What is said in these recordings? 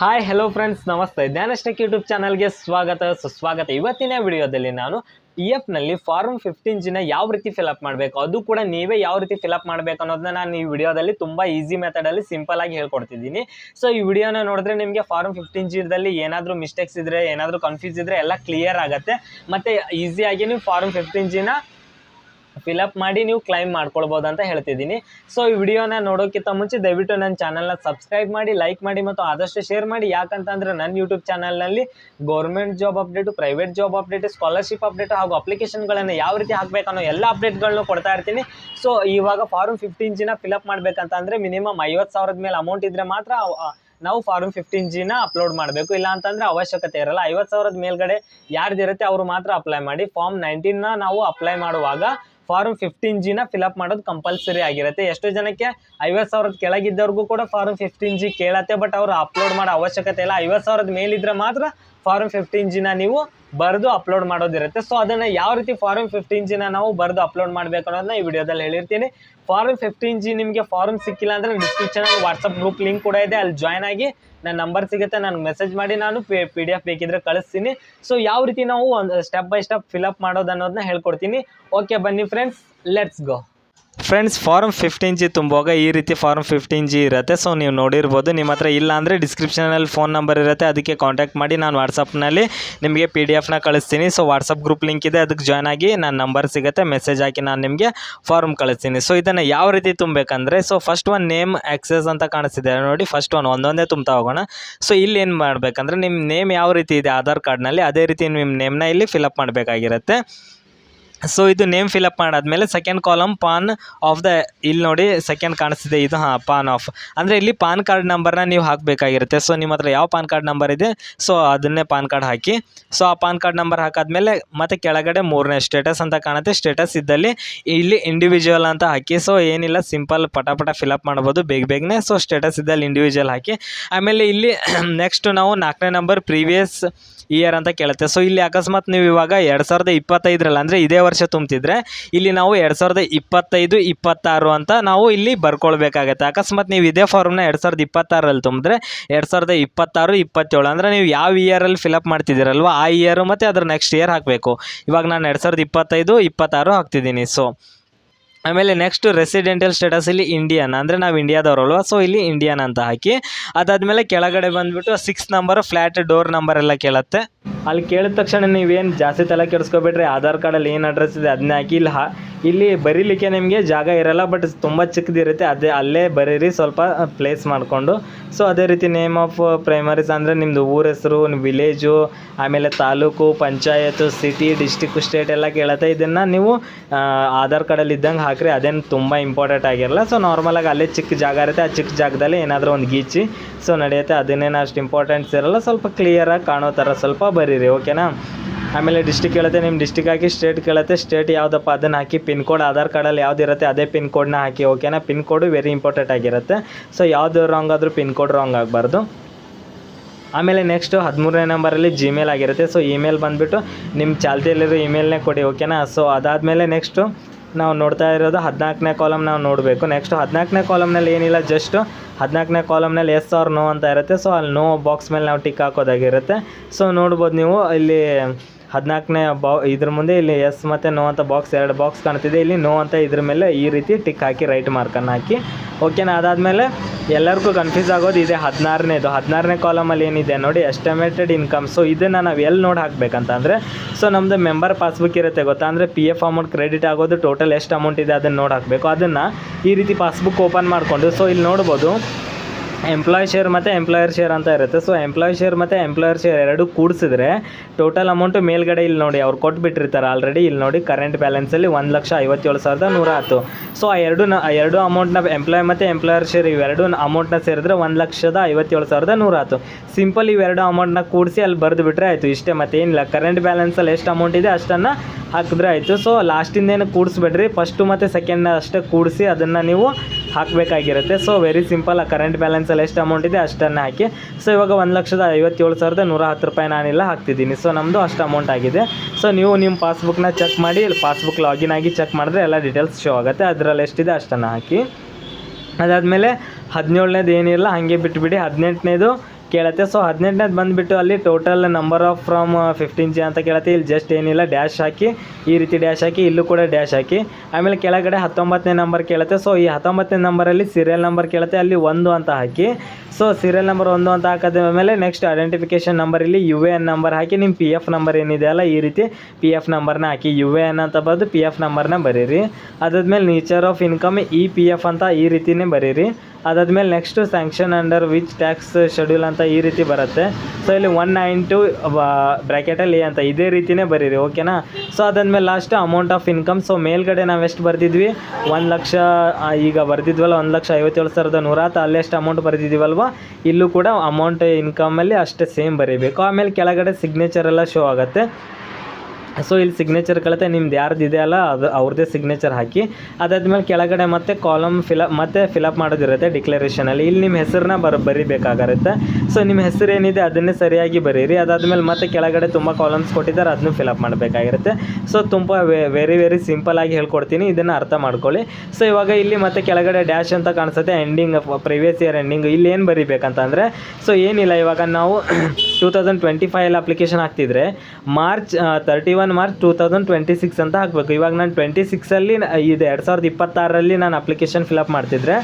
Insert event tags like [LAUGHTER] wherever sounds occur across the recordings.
Hi hello friends ನಮಸ್ತೆ. ಜ್ಞಾನಷ್ಟಕ್ YouTube ಚಾನಲ್ಗೆ ಸ್ವಾಗತ. ಸುಸ್ವಾಗತ. ಇವತ್ತಿನ ವಿಡಿಯೋದಲ್ಲಿ ನಾನು ಇ ಎಫ್ನಲ್ಲಿ ಫಾರ್ಮ್ ಫಿಫ್ಟೀನ್ ಜಿನ ಯಾವ ರೀತಿ ಫಿಲಪ್ ಮಾಡಬೇಕು, ಅದು ಕೂಡ ನೀವೇ ಯಾವ ರೀತಿ ಫಿಲಪ್ ಮಾಡಬೇಕು ಅನ್ನೋದನ್ನ ನಾನು ಈ ವಿಡಿಯೋದಲ್ಲಿ ತುಂಬ ಈಸಿ ಮೆಥಡಲ್ಲಿ ಸಿಂಪಲ್ ಆಗಿ ಹೇಳ್ಕೊಡ್ತಿದ್ದೀನಿ. ಸೊ ಈ ವಿಡಿಯೋನ ನೋಡಿದ್ರೆ ನಿಮಗೆ ಫಾರ್ಮ್ ಫಿಫ್ಟೀನ್ ಜಿದಲ್ಲಿ ಏನಾದರೂ ಮಿಸ್ಟೇಕ್ಸ್ ಇದ್ದರೆ ಏನಾದರೂ ಕನ್ಫ್ಯೂಸ್ ಇದ್ದರೆ ಎಲ್ಲ ಕ್ಲಿಯರ್ ಆಗುತ್ತೆ. ಮತ್ತು ಈಸಿಯಾಗಿ ನೀವು ಫಾರ್ಮ್ ಫಿಫ್ಟೀನ್ ಜಿನ ಫಿಲಪ್ ಮಾಡಿ ನೀವು ಕ್ಲೈಮ್ ಮಾಡ್ಕೊಳ್ಬೋದು ಅಂತ ಹೇಳ್ತಿದ್ದೀನಿ. ಸೊ ಈ ವಿಡಿಯೋನ ನೋಡೋಕ್ಕಿಂತ ಮುಂಚೆ ದಯವಿಟ್ಟು ನನ್ನ ಚಾನಲ್ನ ಸಬ್ಸ್ಕ್ರೈಬ್ ಮಾಡಿ ಲೈಕ್ ಮಾಡಿ ಮತ್ತು ಆದಷ್ಟು ಶೇರ್ ಮಾಡಿ. ಯಾಕಂತಂದ್ರೆ ನನ್ನ ಯೂಟ್ಯೂಬ್ ಚಾನಲ್ನಲ್ಲಿ government job update private job update scholarship update ಹಾಗೂ ಅಪ್ಲಿಕೇಶನ್ಗಳನ್ನು ಯಾವ ರೀತಿ ಹಾಕಬೇಕು ಅನ್ನೋ ಎಲ್ಲ ಅಪ್ಡೇಟ್ಗಳನ್ನು ಕೊಡ್ತಾ ಇರ್ತೀನಿ. ಸೊ ಇವಾಗ ಫಾರ್ಮ್ ಫಿಫ್ಟೀನ್ ಜಿನ ಫಿಲಪ್ ಮಾಡಬೇಕಂತಂದರೆ ಮಿನಿಮಮ್ ಐವತ್ತು ಸಾವಿರದ ಮೇಲೆ ಅಮೌಂಟ್ ಇದ್ದರೆ ಮಾತ್ರ ನಾವು ಫಾರ್ಮ್ ಫಿಫ್ಟೀನ್ ಜಿನ ಅಪ್ಲೋಡ್ ಮಾಡಬೇಕು. ಇಲ್ಲ ಅಂತಂದರೆ ಅವಶ್ಯಕತೆ ಇರಲ್ಲ. ಐವತ್ತು ಸಾವಿರದ ಮೇಲ್ಗಡೆ ಯಾರ್ದಿರುತ್ತೆ ಅವರು ಮಾತ್ರ ಅಪ್ಲೈ ಮಾಡಿ. ಫಾರ್ಮ್ ನೈನ್ಟೀನ್ನ ನಾವು ಅಪ್ಲೈ ಮಾಡುವಾಗ ಫಾರ್ಮ್ ಫಿಫ್ಟೀನ್ ಜಿನ ಫಿಲಪ್ ಮಾಡೋದು ಕಂಪಲ್ಸರಿ ಆಗಿರುತ್ತೆ. ಎಷ್ಟೋ ಜನಕ್ಕೆ ಐವತ್ತು ಸಾವಿರದ ಕೆಳಗಿದ್ದವ್ರಿಗೂ ಕೂಡ ಫಾರ್ಮ್ ಫಿಫ್ಟೀನ್ ಜಿ ಕೇಳತ್ತೆ ಬಟ್ ಅವರು ಅಪ್ಲೋಡ್ ಮಾಡೋ ಅವಶ್ಯಕತೆ ಇಲ್ಲ. ಐವತ್ತು ಸಾವಿರದ ಮೇಲಿದ್ರೆ ಮಾತ್ರ ಫಾರ್ಮ್ ಫಿಫ್ಟೀನ್ ಜಿನ ನೀವು ಬರೆದು ಅಪ್ಲೋಡ್ ಮಾಡೋದಿರುತ್ತೆ ಸೊ ಅದನ್ನು ಯಾವ ರೀತಿ ಫಾರ್ಮ್ ಫಿಫ್ಟೀನ್ ಜಿನ ನಾವು ಬರೆದು ಅಪ್ಲೋಡ್ ಮಾಡಬೇಕು ಅನ್ನೋದನ್ನ ಈ ವಿಡಿಯೋದಲ್ಲಿ ಹೇಳಿರ್ತೀನಿ. ಫಾರ್ಮ್ ಫಿಫ್ಟೀನ್ ಜಿ ನಿಮಗೆ ಫಾರ್ಮ್ ಸಿಕ್ಕಿಲ್ಲ ಅಂದರೆ ಡಿಸ್ಕ್ರಿಪ್ಷನಲ್ಲಿ ವಾಟ್ಸಪ್ ಗ್ರೂಪ್ ಲಿಂಕ್ ಕೂಡ ಇದೆ. ಅಲ್ಲಿ ಜಾಯ್ನ್ ಆಗಿ ನನ್ನ ನಂಬರ್ ಸಿಗುತ್ತೆ, ನಾನು ಮೆಸೇಜ್ ಮಾಡಿ ನಾನು ಪಿ ಡಿ ಎಫ್ ಬೇಕಿದ್ರೆ ಕಳಿಸ್ತೀನಿ. ಸೊ ಯಾವ ರೀತಿ ನಾವು ಒಂದು ಸ್ಟೆಪ್ ಬೈ ಸ್ಟೆಪ್ ಫಿಲಪ್ ಮಾಡೋದು ಅನ್ನೋದನ್ನ ಹೇಳ್ಕೊಡ್ತೀನಿ. ಓಕೆ ಬನ್ನಿ friends let's go friends form fifteen G ತುಂಬುವಾಗ ಈ ರೀತಿ ಫಾರ್ಮ್ ಫಿಫ್ಟೀನ್ ಜಿ ಇರುತ್ತೆ. ಸೊ ನೀವು ನೋಡಿರ್ಬೋದು, ನಿಮ್ಮ ಹತ್ರ ಇಲ್ಲ ಅಂದರೆ ಡಿಸ್ಕ್ರಿಪ್ಷನಲ್ಲಿ ಫೋನ್ ನಂಬರ್ ಇರುತ್ತೆ. ಅದಕ್ಕೆ ಕಾಂಟ್ಯಾಕ್ಟ್ ಮಾಡಿ ನಾನು ವಾಟ್ಸಪ್ನಲ್ಲಿ ನಿಮಗೆ ಪಿ ಡಿ ಎಫ್ನ ಕಳಿಸ್ತೀನಿ. ಸೊ ವಾಟ್ಸಪ್ ಗ್ರೂಪ್ ಲಿಂಕ್ ಇದೆ. ಅದಕ್ಕೆ ಜಾಯ್ನ್ ಆಗಿ ನನ್ನ ನಂಬರ್ ಸಿಗುತ್ತೆ. ಮೆಸೇಜ್ ಹಾಕಿ ನಾನು ನಿಮಗೆ ಫಾರ್ಮ್ ಕಳಿಸ್ತೀನಿ. ಸೊ ಇದನ್ನು ಯಾವ ರೀತಿ ತುಂಬಬೇಕಂದ್ರೆ so first one name access ಅಂತ ಕಾಣಿಸ್ತಿದೆ ನೋಡಿ. ಫಸ್ಟ್ ಒನ್ ಒಂದೊಂದೇ ತುಂಬ್ತಾ ಹೋಗೋಣ. ಸೊ ಇಲ್ಲಿ ಏನು ಮಾಡಬೇಕಂದ್ರೆ ನಿಮ್ಮ ನೇಮ್ ಯಾವ ರೀತಿ ಇದೆ, ಆಧಾರ್ ಕಾರ್ಡ್ನಲ್ಲಿ ಅದೇ ರೀತಿ ನಿಮ್ಮ ನೇಮ್ನ ಇಲ್ಲಿ ಫಿಲಪ್ ಮಾಡಬೇಕಾಗಿರುತ್ತೆ. ಸೊ ಇದು ನೇಮ್ ಫಿಲಪ್ ಮಾಡಾದ್ಮೇಲೆ second column PAN of the ಇಲ್ಲಿ ನೋಡಿ ಸೆಕೆಂಡ್ ಕಾಣಿಸ್ತಿದೆ. ಇದು ಹಾಂ ಪಾನ್ ಆಫ್ ಅಂದರೆ ಇಲ್ಲಿ ಪಾನ್ ಕಾರ್ಡ್ ನಂಬರ್ನ ನೀವು ಹಾಕಬೇಕಾಗಿರುತ್ತೆ. ಸೊ ನಿಮ್ಮ ಹತ್ರ ಯಾವ ಪಾನ್ ಕಾರ್ಡ್ ನಂಬರ್ ಇದೆ ಸೊ ಅದನ್ನೇ ಪಾನ್ ಕಾರ್ಡ್ ಹಾಕಿ. ಸೊ ಆ ಪಾನ್ ಕಾರ್ಡ್ ನಂಬರ್ ಹಾಕಾದ್ಮೇಲೆ ಮತ್ತೆ ಕೆಳಗಡೆ ಮೂರನೇ ಸ್ಟೇಟಸ್ ಅಂತ ಕಾಣುತ್ತೆ. ಸ್ಟೇಟಸ್ ಇದ್ದಲ್ಲಿ ಇಲ್ಲಿ ಇಂಡಿವಿಜುವಲ್ ಅಂತ ಹಾಕಿ. ಸೊ ಏನಿಲ್ಲ ಸಿಂಪಲ್ ಪಟಾಪಟ ಪಟ ಫಿಲಪ್ ಮಾಡ್ಬೋದು ಬೇಗ ಬೇಗನೆ. ಸೊ ಸ್ಟೇಟಸ್ ಇದ್ದಲ್ಲಿ ಇಂಡಿವಿಜುವಲ್ ಹಾಕಿ. ಆಮೇಲೆ ಇಲ್ಲಿ [CLEARS THROAT] ನೆಕ್ಸ್ಟ್ ನಾವು ನಾಲ್ಕನೇ ನಂಬರ್ ಪ್ರೀವಿಯಸ್ ಇಯರ್ ಅಂತ ಕೇಳುತ್ತೆ. ಸೊ ಇಲ್ಲಿ ಅಕಸ್ಮಾತ್ ನೀವು ಇವಾಗ ಎರಡು ಸಾವಿರದ ಇಪ್ಪತ್ತೈದರಲ್ಲಿ, ಅಂದರೆ ಇದೇ ವರ್ಷ ತುಂಬ್ತಿದ್ರೆ ಇಲ್ಲಿ ನಾವು ಎರಡು ಸಾವಿರದ ಇಪ್ಪತ್ತೈದು, ಇಪ್ಪತ್ತಾರು ಅಂತ ನಾವು ಇಲ್ಲಿ ಬರ್ಕೊಳ್ಬೇಕಾಗತ್ತೆ. ಅಕಸ್ಮಾತ್ ನೀವು ಇದೇ ಫಾರ್ಮ್ನ ಎರಡು ಸಾವಿರದ ಇಪ್ಪತ್ತಾರಲ್ಲಿ ತುಂಬಿದ್ರೆ ಎರಡು ಸಾವಿರದ ಇಪ್ಪತ್ತಾರು, ಇಪ್ಪತ್ತೇಳು ಅಂದರೆ ನೀವು ಯಾವ ಇಯರಲ್ಲಿ ಫಿಲಪ್ ಮಾಡ್ತಿದ್ದೀರಲ್ವ ಆ ಇಯರು ಮತ್ತು ಅದ್ರ ನೆಕ್ಸ್ಟ್ ಇಯರ್ ಹಾಕಬೇಕು. ಇವಾಗ ನಾನು ಎರಡು ಸಾವಿರದ ಇಪ್ಪತ್ತೈದು, ಇಪ್ಪತ್ತಾರು ಹಾಕ್ತಿದ್ದೀನಿ. ಸೊ ಆಮೇಲೆ ನೆಕ್ಸ್ಟ್ ರೆಸಿಡೆಂಟಲ್ ಸ್ಟೇಟಸ್ ಇಲ್ಲಿ ಇಂಡಿಯನ್ ಅಂದರೆ ನಾವು ಇಂಡಿಯಾದವರಲ್ವ ಸೊ ಇಲ್ಲಿ ಇಂಡಿಯನ್ ಅಂತ ಹಾಕಿ ಅದಾದಮೇಲೆ ಕೆಳಗಡೆ ಬಂದುಬಿಟ್ಟು six number flat door number ಎಲ್ಲ ಕೇಳುತ್ತೆ. ಅಲ್ಲಿ ಕೇಳಿದ ತಕ್ಷಣ ನೀವೇನು ಜಾಸ್ತಿ ತಲೆ ಕೆಡಿಸ್ಕೊಬೇಡ್ರಿ, ಆಧಾರ್ ಕಾರ್ಡಲ್ಲಿ ಏನು ಅಡ್ರೆಸ್ ಇದೆ ಅದನ್ನೇ ಹಾಕಿ ಇಲ್ಲಿ ಹಾ, ಇಲ್ಲಿ ಬರೀಲಿಕ್ಕೆ ನಿಮಗೆ ಜಾಗ ಇರಲ್ಲ ಬಟ್ ತುಂಬ ಚಿಕ್ಕದಿರುತ್ತೆ, ಅದೇ ಅಲ್ಲೇ ಬರೀರಿ, ಸ್ವಲ್ಪ ಪ್ಲೇಸ್ ಮಾಡಿಕೊಂಡು. ಸೊ ಅದೇ ರೀತಿ ನೇಮ್ ಆಫ್ ಪ್ರೈಮರೀಸ್ ಅಂದರೆ ನಿಮ್ಮದು ಊರ ಹೆಸರು ವಿಲೇಜು ಆಮೇಲೆ taluk, panchayat city district state ಎಲ್ಲ ಕೇಳುತ್ತೆ. ಇದನ್ನು ನೀವು ಆಧಾರ್ ಕಾರ್ಡಲ್ಲಿ ಇದ್ದಂಗೆ ಹಾಕ್ರಿ, ಅದೇನು ತುಂಬ ಇಂಪಾರ್ಟೆಂಟ್ ಆಗಿರಲ್ಲ. ಸೊ ನಾರ್ಮಲಾಗಿ ಅಲ್ಲೇ ಚಿಕ್ಕ ಜಾಗ ಇರುತ್ತೆ, ಆ ಚಿಕ್ಕ ಜಾಗದಲ್ಲಿ ಏನಾದರೂ ಒಂದು ಗೀಚಿ. ಸೊ ನಡೆಯುತ್ತೆ ಅದನ್ನೇನು ಅಷ್ಟು ಇಂಪಾರ್ಟೆಂಟ್ಸ್ ಇರಲ್ಲ, ಸ್ವಲ್ಪ ಕ್ಲಿಯರಾಗಿ ಕಾಣೋ ಥರ ಸ್ವಲ್ಪ ಬರೀರಿ ಓಕೆನಾ ಆಮೇಲೆ ಡಿಸ್ಟಿಕ್ ಕೇಳುತ್ತೆ ನಿಮ್ಮ ಡಿಸ್ಟಿಕ್ ಹಾಕಿ ಸ್ಟೇಟ್ ಕೇಳುತ್ತೆ ಸ್ಟೇಟ್ ಯಾವುದಪ್ಪ ಅದನ್ನು ಹಾಕಿ ಪಿನ್ ಕೋಡ್ ಆಧಾರ್ ಕಾರ್ಡಲ್ಲಿ ಯಾವುದಿರುತ್ತೆ ಅದೇ ಪಿನ್ ಕೋಡ್ನ ಹಾಕಿ ಓಕೆನಾ ಪಿನ್ ಕೋಡು ವೆರಿ ಇಂಪಾರ್ಟೆಂಟ್ ಆಗಿರುತ್ತೆ. ಸೊ ಯಾವುದು ರಾಂಗ್ ಆದರೂ ಪಿನ್ ಕೋಡ್ ರಾಂಗ್ ಆಗಬಾರ್ದು. ಆಮೇಲೆ ನೆಕ್ಸ್ಟು ಹದಿಮೂರನೇ ನಂಬರಲ್ಲಿ ಜಿಮೇಲ್ ಆಗಿರುತ್ತೆ. ಸೊ ಇಮೇಲ್ ಬಂದುಬಿಟ್ಟು ನಿಮ್ಮ ಚಾಲ್ತಿಯಲ್ಲಿರೋ ಇಮೇಲ್ನೇ ಕೊಡಿ ಓಕೆನಾ ಸೊ ಅದಾದಮೇಲೆ ನೆಕ್ಸ್ಟು ನಾವು ನೋಡ್ತಾ ಇರೋದು ಹದಿನಾಲ್ಕನೇ ಕಾಲಮ್ ನಾವು ನೋಡಬೇಕು. ನೆಕ್ಸ್ಟು ಹದಿನಾಲ್ಕನೇ ಕಾಲಮ್ನಲ್ಲಿ ಏನಿಲ್ಲ ಜಸ್ಟು ಹದಿನಾಲ್ಕನೇ ಕಾಲಮ್ನಲ್ಲಿ ಎಸ್ ಆರ್ ನೋ ಅಂತ ಇರುತ್ತೆ. ಸೊ ಅಲ್ಲಿ ನೋ ಬಾಕ್ಸ್ ಮೇಲೆ ನಾವು ಟಿಕ್ ಹಾಕೋದಾಗಿರುತ್ತೆ. ಸೊ ನೋಡ್ಬೋದು ನೀವು ಇಲ್ಲಿ ಹದಿನಾಲ್ಕನೇ ಬಾ ಇದ್ರ ಮುಂದೆ ಇಲ್ಲಿ ಎಸ್ ಮತ್ತು ನೋ ಅಂತ ಬಾಕ್ಸ್ ಎರಡು ಬಾಕ್ಸ್ ಕಾಣ್ತಿದೆ. ಇಲ್ಲಿ ನೋ ಅಂತ ಇದ್ರ ಮೇಲೆ ಈ ರೀತಿ ಟಿಕ್ ಹಾಕಿ ರೈಟ್ ಮಾರ್ಕನ್ನು ಹಾಕಿ. ಓಕೆನಾ ಅದಾದಮೇಲೆ ಎಲ್ಲರಿಗೂ ಕನ್ಫ್ಯೂಸ್ ಆಗೋದು ಇದೆ ಹದಿನಾರನೇದು. ಹದಿನಾರನೇ ಕಾಲಮಲ್ಲಿ ಏನಿದೆ ನೋಡಿ ಎಸ್ಟಿಮೇಟೆಡ್ ಇನ್ಕಮ್ ಸೊ ಇದನ್ನು ನಾವು ಎಲ್ಲಿ ನೋಡಿ ಹಾಕ್ಬೇಕಂತಂದರೆ ಸೊ ನಮ್ಮದು ಮೆಂಬರ್ ಪಾಸ್ಬುಕ್ ಇರುತ್ತೆ ಗೊತ್ತಾ? ಅಂದರೆ ಪಿ ಎಫ್ ಅಮೌಂಟ್ ಕ್ರೆಡಿಟ್ ಆಗೋದು ಟೋಟಲ್ ಎಷ್ಟು ಅಮೌಂಟ್ ಇದೆ ಅದನ್ನು ನೋಡಿ ಹಾಕಬೇಕು. ಅದನ್ನು ಈ ರೀತಿ ಪಾಸ್ಬುಕ್ ಓಪನ್ ಮಾಡಿಕೊಂಡು ಸೊ ಇಲ್ಲಿ ನೋಡ್ಬೋದು ಎಂಪ್ಲಾಯ್ ಶೇರ್ ಮತ್ತು ಎಂಪ್ಲಾಯರ್ ಶೇರ್ ಅಂತ ಇರುತ್ತೆ. ಸೊ ಎಂಪ್ಲಾಯ್ ಶೇರ್ ಮತ್ತು ಎಂಪ್ಲಾಯರ್ ಶೇರ್ ಎರಡು ಕೂಡಿಸಿದ್ರೆ ಟೋಟಲ್ ಅಮೌಂಟು ಮೇಲ್ಗಡೆ ಇಲ್ಲಿ ನೋಡಿ ಅವ್ರು ಕೊಟ್ಬಿಟ್ಟಿರ್ತಾರೆ ಆಲ್ರೆಡಿ ಇಲ್ಲಿ ನೋಡಿ ಕರೆಂಟ್ ಬ್ಯಾಲೆನ್ಸಲ್ಲಿ ಒಂದು ಲಕ್ಷ ಐವತ್ತೇಳು ಸಾವಿರದ ನೂರ ಹತ್ತು. ಸೊ ಆ ಎರಡು ಆ ಎರಡು ಅಮೌಂಟ್ನ ಎಂಪ್ಲಾಯ್ ಮತ್ತು ಎಂಪ್ಲಾಯರ್ ಶೇರ್ ಇವೆರಡು ಅಮೌಂಟ್ನ ಸೇರಿದ್ರೆ ಒಂದು ಲಕ್ಷದ ಐವತ್ತೇಳು ಸಾವಿರದ ನೂರ ಹತ್ತು. ಸಿಂಪಲ್ ಇವೆರಡು ಅಮೌಂಟ್ನ ಕೂಡಿಸಿ ಅಲ್ಲಿ ಬರೆದು ಬಿಟ್ಟರೆ ಆಯಿತು. ಇಷ್ಟೇ ಮತ್ತೇನಿಲ್ಲ ಕರೆಂಟ್ ಬ್ಯಾಲೆನ್ಸಲ್ಲಿ ಎಷ್ಟು ಅಮೌಂಟ್ ಇದೆ ಅಷ್ಟನ್ನು ಹಾಕಿದ್ರೆ ಆಯಿತು. ಸೊ ಲಾಸ್ಟಿಂದೇನು ಕೂಡಿಸ್ಬೇಡ್ರಿ. ಫಸ್ಟು ಮತ್ತು ಸೆಕೆಂಡ್ನ ಅಷ್ಟೇ ಕೂಡಿಸಿ ಅದನ್ನು ನೀವು ಹಾಕಬೇಕಾಗಿರುತ್ತೆ. ಸೊ ವೆರಿ ಸಿಂಪಲ್ ಆ ಕರೆಂಟ್ ಬ್ಯಾಲೆನ್ಸಲ್ಲಿ ಎಷ್ಟು ಅಮೌಂಟ್ ಇದೆ ಅಷ್ಟನ್ನು ಹಾಕಿ. ಸೊ ಇವಾಗ ಒಂದು ಲಕ್ಷದ ಐವತ್ತೇಳು ಸಾವಿರದ ನೂರ ಹತ್ತು ರೂಪಾಯಿ ನಾನಿಲ್ಲ ಹಾಕ್ತಿದ್ದೀನಿ. ಸೊ ನಮ್ಮದು ಅಷ್ಟು ಅಮೌಂಟ್ ಆಗಿದೆ. ಸೊ ನೀವು ನಿಮ್ಮ ಪಾಸ್ಬುಕ್ನ ಚೆಕ್ ಮಾಡಿ ಪಾಸ್ಬುಕ್ ಲಾಗಿನ್ ಆಗಿ ಚೆಕ್ ಮಾಡಿದ್ರೆ ಎಲ್ಲ ಡೀಟೇಲ್ಸ್ ಶೋ ಆಗುತ್ತೆ. ಅದರಲ್ಲಿ ಎಷ್ಟಿದೆ ಅಷ್ಟನ್ನು ಹಾಕಿ. ಅದಾದಮೇಲೆ ಹದಿನೇಳನೇದು ಏನಿಲ್ಲ, ಹಾಗೆ ಬಿಟ್ಬಿಡಿ. ಹದಿನೆಂಟನೇದು ಕೇಳುತ್ತೆ. ಸೊ ಹದಿನೆಂಟನೇದು ಬಂದುಬಿಟ್ಟು ಅಲ್ಲಿ total number of form fifteen G ಅಂತ ಕೇಳತ್ತೆ. ಇಲ್ಲಿ ಜಸ್ಟ್ ಏನಿಲ್ಲ ಡ್ಯಾಶ್ ಹಾಕಿ, ಈ ರೀತಿ ಡ್ಯಾಶ್ ಹಾಕಿ, ಇಲ್ಲೂ ಕೂಡ ಡ್ಯಾಶ್ ಹಾಕಿ. ಆಮೇಲೆ ಕೆಳಗಡೆ ಹತ್ತೊಂಬತ್ತನೇ ನಂಬರ್ ಕೇಳುತ್ತೆ. ಸೊ ಈ ಹತ್ತೊಂಬತ್ತನೇ ನಂಬರಲ್ಲಿ ಸೀರಿಯಲ್ ನಂಬರ್ ಕೇಳುತ್ತೆ. ಅಲ್ಲಿ ಒಂದು ಅಂತ ಹಾಕಿ. ಸೊ ಸೀರಿಯಲ್ ನಂಬರ್ ಒಂದು ಅಂತ ಹಾಕಿದ ಮೇಲೆ ನೆಕ್ಸ್ಟ್ ಐಡೆಂಟಿಫಿಕೇಷನ್ ನಂಬರ್ ಇಲ್ಲಿ ಯು ಎ ಎನ್ ನಂಬರ್ ಹಾಕಿ. ನಿಮ್ಮ ಪಿ ಎಫ್ ನಂಬರ್ ಏನಿದೆ ಅಲ್ಲ, ಈ ರೀತಿ ಪಿ ಎಫ್ ನಂಬರ್ನ ಹಾಕಿ. ಯು ಎ ಎನ್ ಅಂತ ಬರೆದು ಪಿ ಎಫ್ ನಂಬರ್ನ ಬರೀರಿ. ಅದಾದ್ಮೇಲೆ nature of income E P F ಅಂತ ಈ ರೀತಿನೇ ಬರೀರಿ. ಅದಾದ್ಮೇಲೆ next sanction under which tax schedule ಅಂತ ಈ ರೀತಿ ಬರುತ್ತೆ. ಸೊ ಇಲ್ಲಿ ಒನ್ ನೈನ್ ಟು ಬ್ರ್ಯಾಕೆಟಲ್ಲಿ ಅಂತ ಇದೇ ರೀತಿನೇ ಬರೀರಿ ಓಕೆನಾ ಸೊ ಅದಾದಮೇಲೆ last amount of income so ಮೇಲ್ಗಡೆ ನಾವು ಎಷ್ಟು ಬರೆದಿದ್ವಿ? ಒಂದು ಲಕ್ಷ ಈಗ ಬರೆದಿದ್ವಲ್ಲ, ಒಂದು ಲಕ್ಷ ಐವತ್ತೇಳು ಸಾವಿರದ ನೂರ ಆತ, ಅಲ್ಲಿ ಎಷ್ಟು ಅಮೌಂಟ್ ಬರೆದಿದ್ದೀವಲ್ವ? ಇಲ್ಲೂ ಕೂಡ ಅಮೌಂಟ್ ಇನ್ಕಮಲ್ಲಿ ಅಷ್ಟೇ ಸೇಮ್ ಬರೀಬೇಕು. ಆಮೇಲೆ ಕೆಳಗಡೆ ಸಿಗ್ನೇಚರ್ ಎಲ್ಲ ಶೋ ಆಗುತ್ತೆ. ಸೊ ಇಲ್ಲಿ ಸಿಗ್ನೇಚರ್ ಕಳತೆ, ನಿಮ್ದು ಯಾರ್ದು ಇದೆ ಅಲ್ಲ, ಅದು ಅವ್ರದ್ದೇ ಸಿಗ್ನೇಚರ್ ಹಾಕಿ, ಅದಾದ್ಮೇಲೆ ಕೆಳಗಡೆ ಮತ್ತೆ ಕಾಲಮ್ ಫಿಲಪ್ ಮತ್ತೆ ಫಿಲಪ್ ಮಾಡೋದಿರುತ್ತೆ ಡಿಕ್ಲರೇಷನಲ್ಲಿ ಇಲ್ಲಿ ನಿಮ್ಮ ಹೆಸರನ್ನ ಬರ ಬರಿಬೇಕಾಗಿರುತ್ತೆ ಸೊ ನಿಮ್ಮ ಹೆಸರು ಏನಿದೆ ಅದನ್ನೇ ಸರಿಯಾಗಿ ಬರೀರಿ. ಅದಾದಮೇಲೆ ಮತ್ತೆ ಕೆಳಗಡೆ ತುಂಬ ಕಾಲಮ್ಸ್ ಕೊಟ್ಟಿದ್ದಾರೆ, ಅದನ್ನು ಫಿಲಪ್ ಮಾಡಬೇಕಾಗಿರುತ್ತೆ. ಸೊ ತುಂಬ ವೆರಿ ವೆರಿ ಸಿಂಪಲ್ ಆಗಿ ಹೇಳ್ಕೊಡ್ತೀನಿ. ಇದನ್ನು ಅರ್ಥ ಮಾಡ್ಕೊಳ್ಳಿ. ಸೊ ಇವಾಗ ಇಲ್ಲಿ ಮತ್ತೆ ಕೆಳಗಡೆ ಡ್ಯಾಶ್ ಅಂತ ಕಾಣಿಸುತ್ತೆ ಎಂಡಿಂಗ್ ಪ್ರಿವಿಯಸ್ ಇಯರ್ ಎಂಡಿಂಗ್ ಇಲ್ಲಿ ಏನು ಬರಿಬೇಕಂತಂದರೆ ಸೊ ಏನಿಲ್ಲ, ಇವಾಗ ನಾವು ಟೂ ತೌಸಂಡ್ ಟ್ವೆಂಟಿ ಫೈವಲ್ಲಿ application ಹಾಕ್ತಿದ್ರೆ March thirty one March two thousand twenty six ಅಂತ ಹಾಕಬೇಕು. ಇವಾಗ ನಾನು ಟ್ವೆಂಟಿ ಸಿಕ್ಸಲ್ಲಿ ಇದು. ಎರಡು ಸಾವಿರದ ಇಪ್ಪತ್ತಾರರಲ್ಲಿ ನಾನು ಅಪ್ಲಿಕೇಶನ್ ಫಿಲಪ್ ಮಾಡ್ತಿದ್ರೆ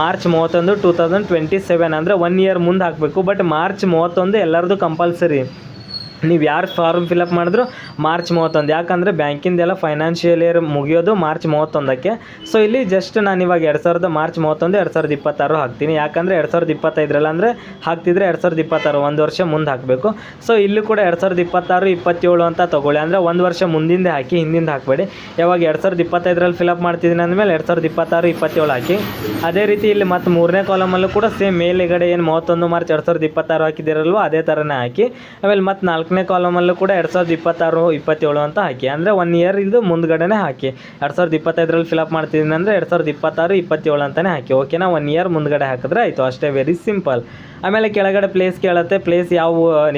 ಮಾರ್ಚ್ ಮೂವತ್ತೊಂದು ಟೂ ತೌಸಂಡ್ ಟ್ವೆಂಟಿ ಸೆವೆನ್ ಅಂದರೆ ಒನ್ ಇಯರ್ ಮುಂದೆ ಹಾಕಬೇಕು. ಬಟ್ ಮಾರ್ಚ್ ಮೂವತ್ತೊಂದು ಎಲ್ಲರದು ಕಂಪಲ್ಸರಿ ನೀವು ಯಾರು ಫಾರ್ಮ್ ಫಿಲಪ್ ಮಾಡಿದ್ರು ಮಾರ್ಚ್ ಮೂವತ್ತೊಂದು. ಯಾಕಂದರೆ ಬ್ಯಾಂಕಿಂದೆಲ್ಲ ಫೈನಾನ್ಷಿಯಲ್ ಇಯರ್ ಮುಗಿಯೋದು ಮಾರ್ಚ್ ಮೂವತ್ತೊಂದಕ್ಕೆ. ಸೊ ಇಲ್ಲಿ ಜಸ್ಟ್ ನಾನು ಇವಾಗ ಎರಡು ಸಾವಿರದ ಮಾರ್ಚ್ ಮೂವತ್ತೊಂದು, ಎರಡು ಸಾವಿರದ ಇಪ್ಪತ್ತಾರು ಹಾಕ್ತೀನಿ. ಯಾಕಂದರೆ ಎರಡು ಸಾವಿರದ ಇಪ್ಪತ್ತೈದರಲ್ಲಿ ಅಂದರೆ ಹಾಕ್ತಿದ್ರೆ ಎರಡು ಸಾವಿರದ ಇಪ್ಪತ್ತಾರು ಒಂದು ವರ್ಷ ಮುಂದೆ ಹಾಕಬೇಕು. ಸೊ ಇಲ್ಲೂ ಕೂಡ ಎರಡು ಸಾವಿರದ ಇಪ್ಪತ್ತಾರು, ಇಪ್ಪತ್ತೇಳು ಅಂತ ತೊಗೊಳ್ಳಿ. ಅಂದರೆ ಒಂದು ವರ್ಷ ಮುಂದಿಂದೆ ಹಾಕಿ, ಹಿಂದಿಂದ ಹಾಕಬೇಡಿ. ಯಾವಾಗ ಎರಡು ಸಾವಿರದ ಇಪ್ಪತ್ತೈದರಲ್ಲಿ ಫಿಲಪ್ ಮಾಡ್ತಿದ್ದೀನಿ ಅಂದಮೇಲೆ ಎರಡು ಸಾವಿರದ ಇಪ್ಪತ್ತಾರು, ಇಪ್ಪತ್ತೇಳು ಹಾಕಿ. ಅದೇ ರೀತಿ ಇಲ್ಲಿ ಮತ್ತು ಮೂರನೇ ಕಾಲಮಲ್ಲೂ ಕೂಡ ಸೇಮ್ ಮೇಲೆಗಡೆ ಏನು ಮೂವತ್ತೊಂದು ಮಾರ್ಚ್ ಎರಡು ಸಾವಿರದ ಇಪ್ಪತ್ತಾರು ಹಾಕಿದಿರಲ್ವೋ ಅದೇ ಥರನೇ ಹಾಕಿ. ಆಮೇಲೆ ಮತ್ತು ನಾಲ್ಕನೇ ಕಾಲಮಲ್ಲೂ ಕೂಡ ಎರಡು ಸಾವಿರದ ಇಪ್ಪತ್ತಾರು ಇಪ್ಪತ್ತೇಳು ಅಂತ ಹಾಕಿ. ಅಂದರೆ ಒನ್ ಇಯರ್ ಇದು ಮುಂದ್ಗಡೆನೇ ಹಾಕಿ. ಎರಡು ಸಾವಿರದ ಇಪ್ಪತ್ತೈದರಲ್ಲಿ ಫಿಲಪ್ ಮಾಡ್ತಿದ್ದೀನಿ ಅಂದರೆ ಎರಡು ಸಾವಿರದ ಇಪ್ಪತ್ತಾರು ಇಪ್ಪತ್ತೇಳು ಅಂತಲೇ ಹಾಕಿ. ಓಕೆನಾ ಒನ್ ಇಯರ್ ಮುಂದ್ಗಡೆ ಹಾಕಿದ್ರೆ ಆಯಿತು. ಅಷ್ಟೇ ವೆರಿ ಸಿಂಪಲ್ ಆಮೇಲೆ ಕೆಳಗಡೆ ಪ್ಲೇಸ್ ಕೇಳುತ್ತೆ. ಪ್ಲೇಸ್ ಯಾವ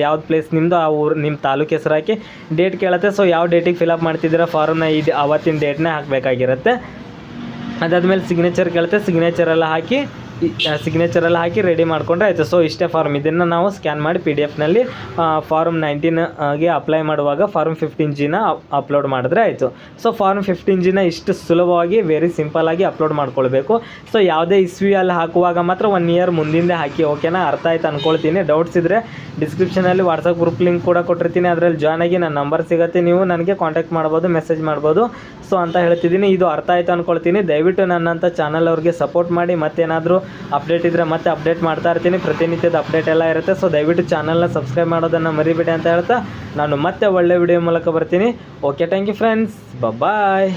ಯಾವ್ದು ಪ್ಲೇಸ್ ನಿಮ್ಮದು ಆ ಊರು ನಿಮ್ಮ ತಾಲೂಕು ಹೆಸರು ಹಾಕಿ. ಡೇಟ್ ಕೇಳುತ್ತೆ. ಸೊ ಯಾವ ಡೇಟಿಗೆ ಫಿಲಪ್ ಮಾಡ್ತಿದ್ದೀರಾ? ಫಾರ್ಮ್ನ ಇದು, ಅವತ್ತಿನ ಡೇಟ್ನೇ ಹಾಕಬೇಕಾಗಿರುತ್ತೆ. ಅದಾದಮೇಲೆ ಸಿಗ್ನೇಚರ್ ಕೇಳುತ್ತೆ. ಸಿಗ್ನೇಚರ್ ಎಲ್ಲ ಹಾಕಿ. ಸಿಗ್ನೇಚರ್ ಎಲ್ಲ ಹಾಕಿ ರೆಡಿ ಮಾಡ್ಕೊಂಡ್ರೆ ಆಯಿತು. ಸೊ ಇಷ್ಟೇ ಫಾರ್ಮ್ ಇದನ್ನು ನಾವು ಸ್ಕ್ಯಾನ್ ಮಾಡಿ ಪಿ ಡಿ ಎಫ್ನಲ್ಲಿ ಫಾರ್ಮ್ ನೈನ್ಟೀನ್ಗೆ ಅಪ್ಲೈ ಮಾಡುವಾಗ ಫಾರ್ಮ್ ಫಿಫ್ಟೀನ್ ಜಿನ ಅಪ್ಲೋಡ್ ಮಾಡಿದ್ರೆ ಆಯಿತು. ಸೊ ಫಾರ್ಮ್ ಫಿಫ್ಟೀನ್ ಜಿನ ಇಷ್ಟು ಸುಲಭವಾಗಿ ವೆರಿ ಸಿಂಪಲ್ಲಾಗಿ ಅಪ್ಲೋಡ್ ಮಾಡ್ಕೊಳ್ಬೇಕು. ಸೊ ಯಾವುದೇ ಇಸ್ವಿಯಲ್ಲಿ ಹಾಕುವಾಗ ಮಾತ್ರ ಒನ್ ಇಯರ್ ಮುಂದಿಂದೆ ಹಾಕಿ ಓಕೆನಾ ಅರ್ಥ ಆಯ್ತು ಅಂದ್ಕೊಳ್ತೀನಿ ಡೌಟ್ಸ್ ಇದ್ದರೆ ಡಿಸ್ಕ್ರಿಪ್ಷನಲ್ಲಿ ವಾಟ್ಸಪ್ ಗ್ರೂಪ್ ಲಿಂಕ್ ಕೂಡ ಕೊಟ್ಟಿರ್ತೀನಿ. ಅದರಲ್ಲಿ ಜಾಯ್ನ್ ಆಗಿ ನನ್ನ ನಂಬರ್ ಸಿಗುತ್ತೆ. ನೀವು ನನಗೆ ಕಾಂಟ್ಯಾಕ್ಟ್ ಮಾಡ್ಬೋದು ಮೆಸೇಜ್ ಮಾಡ್ಬೋದು. ಸೊ ಅಂತ ಹೇಳ್ತಿದ್ದೀನಿ. ಇದು ಅರ್ಥ ಆಯ್ತು ಅಂದ್ಕೊಳ್ತೀನಿ ದಯವಿಟ್ಟು ನನ್ನಂಥ ಚಾನಲ್ ಅವ್ರಿಗೆ ಸಪೋರ್ಟ್ ಮಾಡಿ. ಮತ್ತೇನಾದರೂ ಅಪ್ಡೇಟ್ ಇದ್ದರೆ ಮತ್ತೆ ಅಪ್ಡೇಟ್ ಮಾಡ್ತಾ ಇರ್ತೀನಿ. ಪ್ರತಿನಿತ್ಯದ ಅಪ್ಡೇಟ್ ಎಲ್ಲ ಇರುತ್ತೆ. ಸೊ ದಯವಿಟ್ಟು ಚಾನಲ್ನ ಸಬ್ಸ್ಕ್ರೈಬ್ ಮಾಡೋದನ್ನು ಮರಿಬೇಡಿ ಅಂತ ಹೇಳ್ತಾ ನಾನು ಮತ್ತೆ ಒಳ್ಳೆ ವಿಡಿಯೋ ಮೂಲಕ ಬರ್ತೀನಿ. Okay thank you friends bye